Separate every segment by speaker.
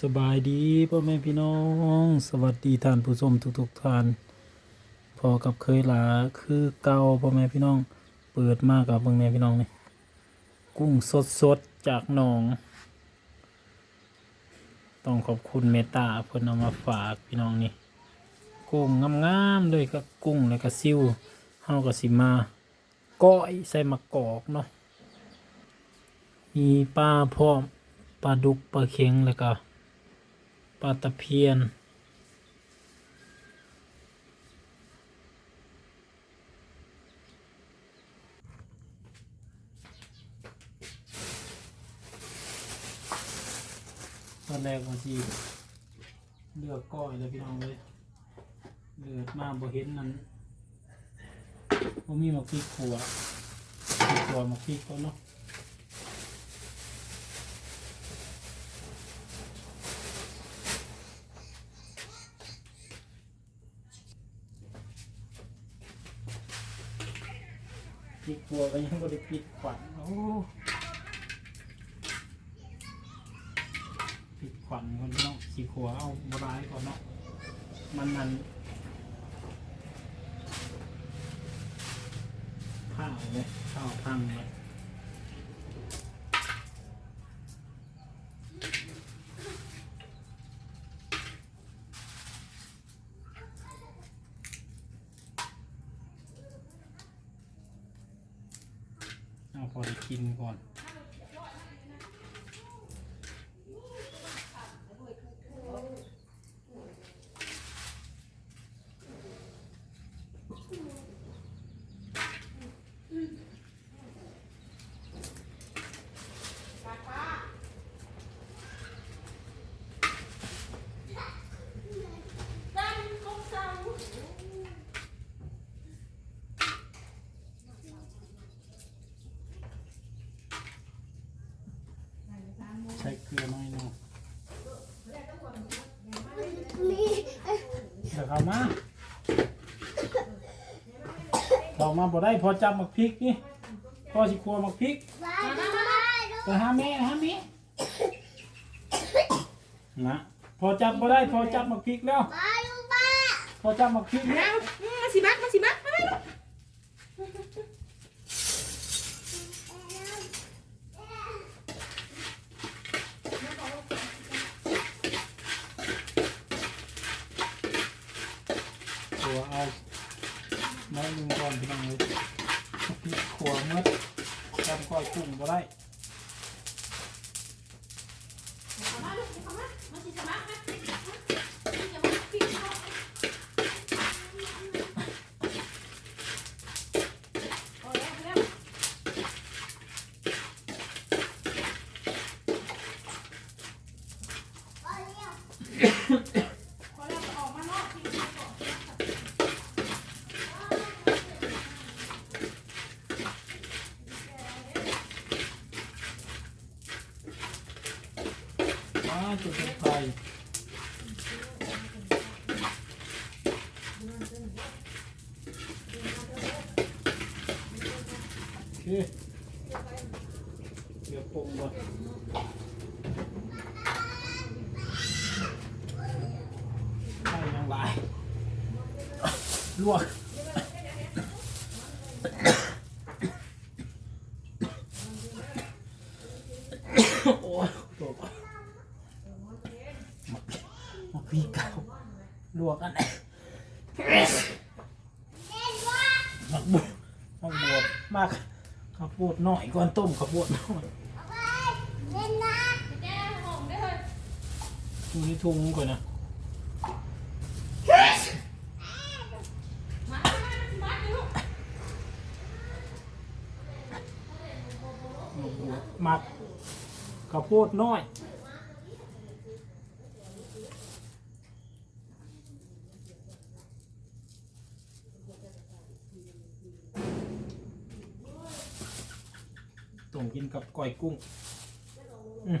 Speaker 1: สบายดีพ่อแม่พี่น้อง สวัสดีท่านผู้ชมทุกๆท่าน พอกับเคยหลาคือเก่าพ่อแม่พี่น้อง เปิดมากกับเบิ่งแม่พี่น้องนี่กุ้งสดๆจากหนอง ต้องขอบคุณเมตตาเพิ่นเอามาฝากพี่น้องนี่กุ้งงามๆเลยก็กุ้งแล้วก็ซิวเฮาก็สิมาก้อยใส่มะกอกเนาะมีปลาพร้อมปลาดุกปลาเข็งแล้วก็ ปลาตะเพียน ตอนแรกบางทีเลือกก้อยเลยพี่น้องเลยเลือดมาบ่เห็นนั้นบ่มีหมักพริกขัวพริกขัวหมักพริกก็เนาะ ปิดครัวก็ยังบริปิดขวัญโอ้ปิดขวัญคนเนาะสีขัวเอาบร้ายก่อนเนาะมันนั่นข้าวเลยข้าวพังเลยเอาพอได้ กินก่อนใช้เกลือน้อยเนาะ เดี๋ยวเข้ามาเข้ามาบ่ได้พอจับมักพริกนี่พอสิครัวมักพริกไปหาแม่หาแม่นะพอจับบ่ได้พอจับมักพริกแล้ว พอจับมักพริกแล้ว
Speaker 2: มาสิมักมาสิมักมาเลยลูก
Speaker 1: ขัวเอาน้อยหนึ่งก่อนพี่น้องเลยพริกขัวเมื่อจำก้อยกุ้งบ่ได้
Speaker 2: เอามาลูกเอามามาสิจะมักนะอย่ามาปิดเขาเอาแล้วเอาแล้วพอแล้วก็ออกมานอกที่นี่ก่อน
Speaker 1: มาจุดไฟโอเคเดี๋ยวปรุงก่อนใช่ยังหลลวกโอ้ยตก มาพี่เก่าลวกอันไหนมักบวมักบวมากข้าวโพด หน่อยก่อนต้มข้าวโพดหน่อย
Speaker 2: แก้หอมได้เลย
Speaker 1: ดูที่ทุ่งก่อนนะ
Speaker 2: มักมาสิมักเลยลูก
Speaker 1: มักบวมักข้าวโพดน้อย ต้มกินกับก้อยกุ้ง อืม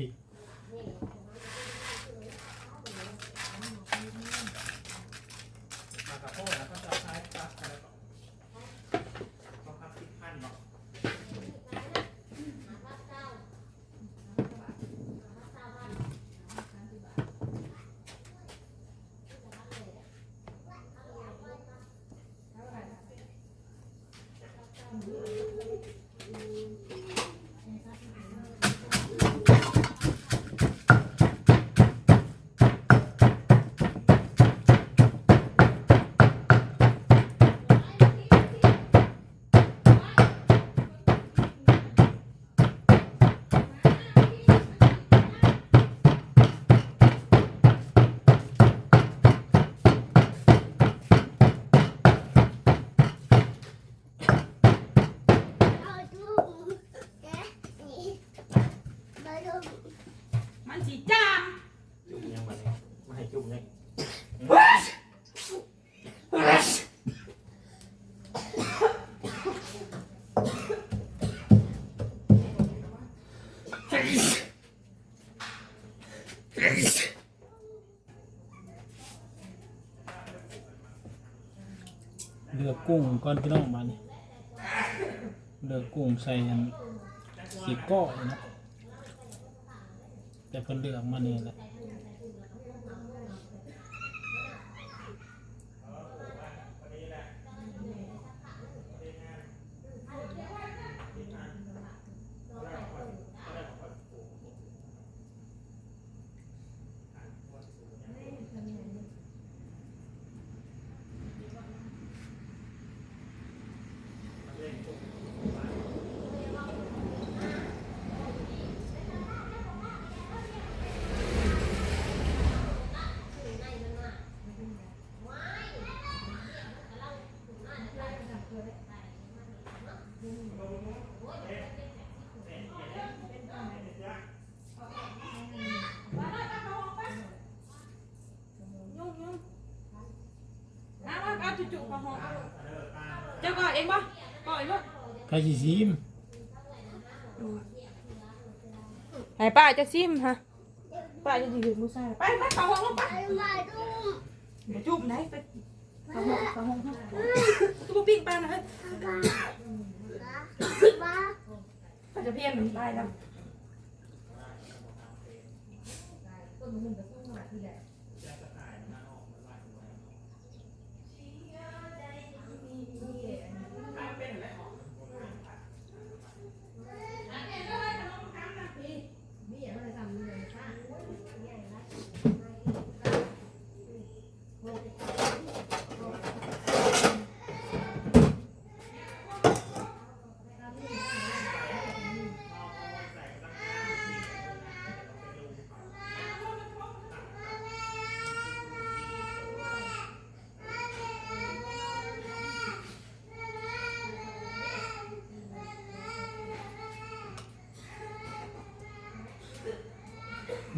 Speaker 3: ঠিক กุ้
Speaker 1: งก้อน
Speaker 3: พี่
Speaker 1: น้อง
Speaker 2: มา
Speaker 3: นี่เลือกกุ้งใส่กันขีดก้อยนะแต่เพิ่นเลือกมานี่แหละ
Speaker 2: ยุ่งยุ่งเอาเอาเอาจุกๆมาห้องเจ้าก่ อนเองป่ะก่อนเองป่ะ
Speaker 3: ใครสิซิม
Speaker 2: ไหนป้าจะซิมฮะป้าจะถือมือซ้ายไปไปเข้าห้องลงไปเดี๋ยวจุ่มไหนไปเข้าห้องเข้าห้องเข้าห้องตัวปิ้งปลาหน่อยป้าจะเพี้ยนมันตายแล้ว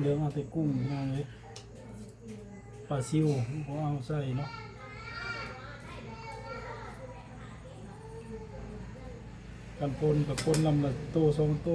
Speaker 3: เลือกเอาแต่กุ้งเอาเลยปลาซิวก็เอาใส่เนาะกันปนกับปนลำละโตสองโต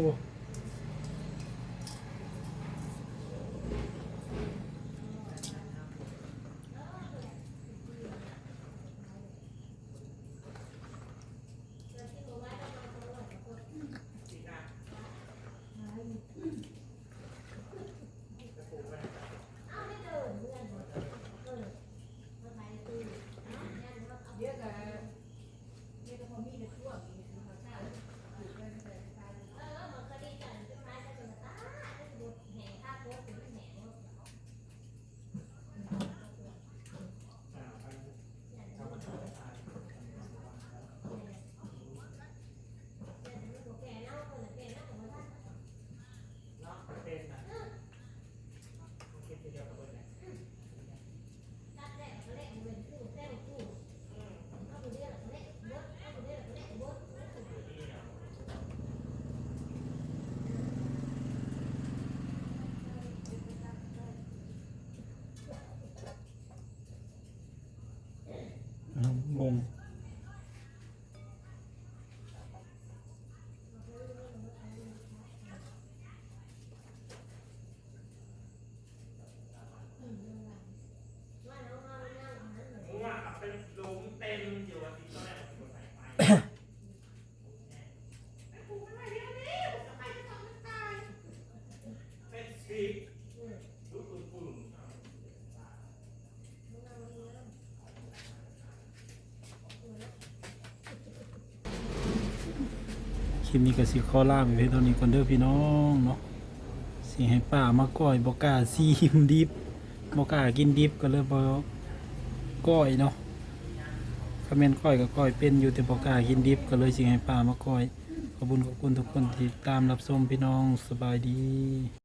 Speaker 1: คลิปนี้ก็สิขอลาไปเพียงเท่านี้ก่อนเด้อพี่น้องเนาะสิให้ป้ามาก้อยบ่กล้าซีมดิบบ่กล้ากินดิบก็เลยบ่ก้อยเนาะคอมเมนต์ก้อยก็ก้อยเป็นอยู่แต่บ่กล้ากินดิบก็เลยสิให้ป้ามาก้อยขอบคุญขอบคุณทุกคนที่ตามรับชมพี่น้องสบายดี